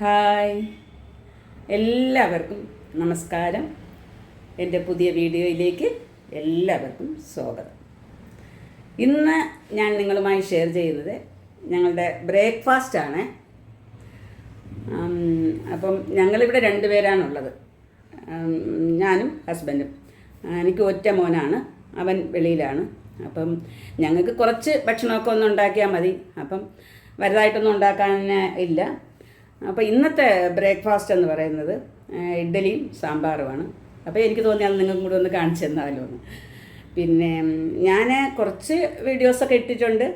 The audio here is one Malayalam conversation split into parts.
ഹായ്. എല്ലാവർക്കും നമസ്കാരം. എന്റെ പുതിയ വീഡിയോയിലേക്ക് എല്ലാവർക്കും സ്വാഗതം. ഇന്ന് ഞാൻ നിങ്ങളുമായി ഷെയർ ചെയ്യുന്നത് ഞങ്ങളുടെ ബ്രേക്ക്ഫാസ്റ്റ് ആണ്. അപ്പം ഞങ്ങളിവിടെ രണ്ടുപേരാണുള്ളത് ഞാനും ഹസ്ബൻഡും. എനിക്ക് ഒറ്റ മോനാണ്. അവൻ വെളിയിലാണ്. അപ്പം ഞങ്ങൾക്ക് കുറച്ച് ഭക്ഷണമൊക്കെ ഒന്ന് ഉണ്ടാക്കിയാൽ മതി. അപ്പം വലുതായിട്ടൊന്നും ഉണ്ടാക്കാൻ ഇല്ല. അപ്പോൾ ഇന്നത്തെ ബ്രേക്ക്ഫാസ്റ്റ് എന്ന് പറയുന്നത് ഇഡ്ഡലിയും സാമ്പാറുമാണ്. അപ്പോൾ എനിക്ക് തോന്നി അത് നിങ്ങൾക്കും കൂടി ഒന്ന് കാണിച്ചു തന്നാലോ എന്ന്. പിന്നെ ഞാൻ കുറച്ച് വീഡിയോസൊക്കെ ഇട്ടിട്ടുണ്ട്.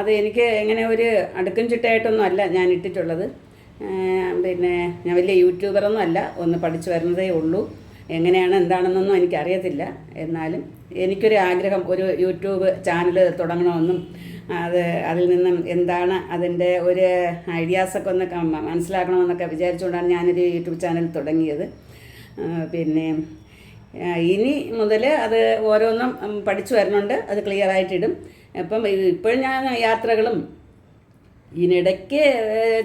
അത് എനിക്ക് എങ്ങനെ ഒരു അടുക്കും ചിട്ടയായിട്ടൊന്നും അല്ല ഞാൻ ഇട്ടിട്ടുള്ളത്. പിന്നെ ഞാൻ വലിയ യൂട്യൂബറൊന്നും അല്ല ഒന്ന് പഠിച്ചു വരുന്നതേ ഉള്ളൂ. എങ്ങനെയാണ് എന്താണെന്നൊന്നും എനിക്കറിയത്തില്ല. എന്നാലും എനിക്കൊരു ആഗ്രഹം ഒരു യൂട്യൂബ് ചാനൽ തുടങ്ങണമെന്നും അത് അതിൽ നിന്നും എന്താണ് അതിന്റെ ഒരു ഐഡിയാസൊക്കെ ഒന്ന് മനസ്സിലാക്കണമെന്നൊക്കെ വിചാരിച്ചുകൊണ്ടാണ് ഞാനൊരു യൂട്യൂബ് ചാനൽ തുടങ്ങിയത്. പിന്നെ ഇനി മുതൽ അത് ഓരോന്നും പഠിച്ചു വരുന്നുണ്ട്. അത് ക്ലിയർ ആയിട്ടിടും. അപ്പം ഇപ്പോഴും ഞാൻ യാത്രകളും ഇതിനിടയ്ക്ക്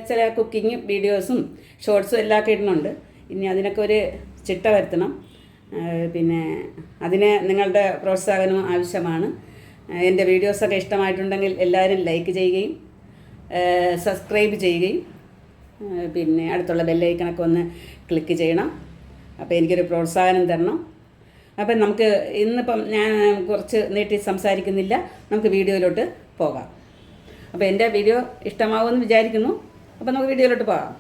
ചില കുക്കിംഗ് വീഡിയോസും ഷോർട്സും എല്ലാം ഒക്കെ ഇടുന്നുണ്ട്. ഇനി അതിനൊക്കെ ഒരു ചിട്ട വരുത്തണം. പിന്നെ അതിന് നിങ്ങളുടെ പ്രോത്സാഹനവും ആവശ്യമാണ്. എന്റെ വീഡിയോസൊക്കെ ഇഷ്ടമായിട്ടുണ്ടെങ്കിൽ എല്ലാവരും ലൈക്ക് ചെയ്യുകയും സബ്സ്ക്രൈബ് ചെയ്യുകയും പിന്നെ അടുത്തുള്ള ബെല്ലൈക്കണൊക്കെ ഒന്ന് ക്ലിക്ക് ചെയ്യണം. അപ്പോൾ എനിക്കൊരു പ്രോത്സാഹനം തരണം. അപ്പം നമുക്ക് ഇന്നിപ്പം ഞാൻ കുറച്ച് നീട്ടി സംസാരിക്കുന്നില്ല. നമുക്ക് വീഡിയോയിലോട്ട് പോകാം. അപ്പോൾ എന്റെ വീഡിയോ ഇഷ്ടമാവുമെന്ന് വിചാരിക്കുന്നു. അപ്പോൾ നമുക്ക് വീഡിയോയിലോട്ട് പോകാം.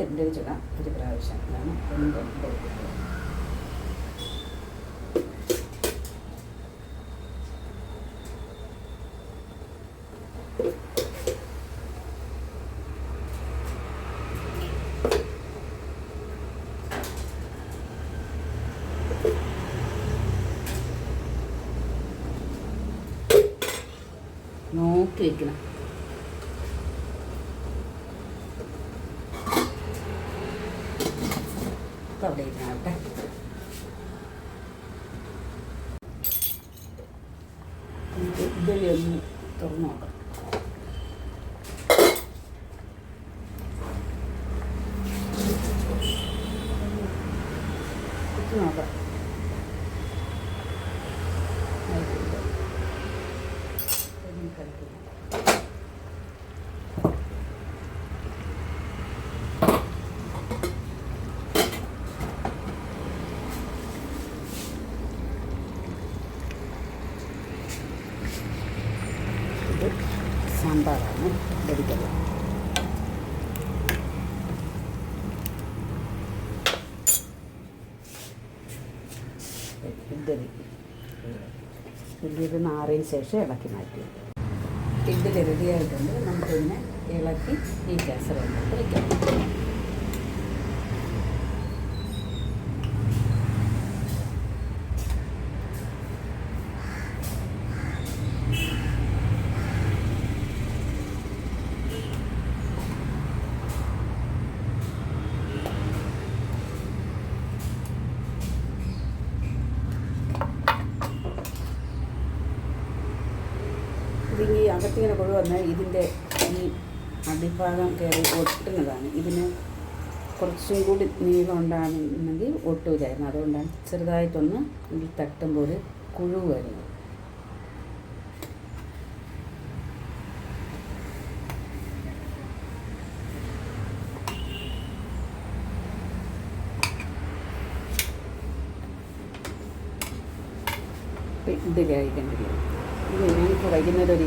പത്തിന്റെ ചുടാം ഒരു പ്രാവശ്യം അതാണ് എന്റെ. നോക്കി വെക്കണം അവിടെ ഇരുന്നാട്ടെ നമുക്ക് ഇഡലി ഒന്ന് തുറന്നു നോക്കാം ഇത് നോക്കാം ആയിട്ടില്ല. ഇതൊന്നും കളിക്കില്ല. ഇത് സാമ്പാറാണ് ലഭിക്കുന്നത് ഇഡ്ഡലി ഇഡ്ഡലി നാറിന് ശേഷം ഇളക്കി മാറ്റി. ഇഡ്ഡലി റെഡിയായിട്ടുണ്ട് നമുക്കിതിനെ ഇളക്കി ഈ കേസറിലോട്ട് വയ്ക്കാം ഇതിന് ഈ അകത്തിങ്ങനെ കൊഴു വന്നാൽ ഇതിന്റെ ഈ അടിഭാഗം കയറി ഒട്ടുന്നതാണ്. ഇതിന് കുറച്ചും കൂടി നീളം ഉണ്ടാകുന്നെങ്കിൽ ഒട്ടൂലായിരുന്നു. അതുകൊണ്ടാണ് ചെറുതായിട്ടൊന്ന് ഇതിൽ തട്ടുമ്പോൾ ഒരു കുഴു വരുന്നത്. ഇത് കഴിക്കേണ്ടില്ല ഇത് ഞങ്ങൾക്ക് വൈകുന്നേരം ഒരു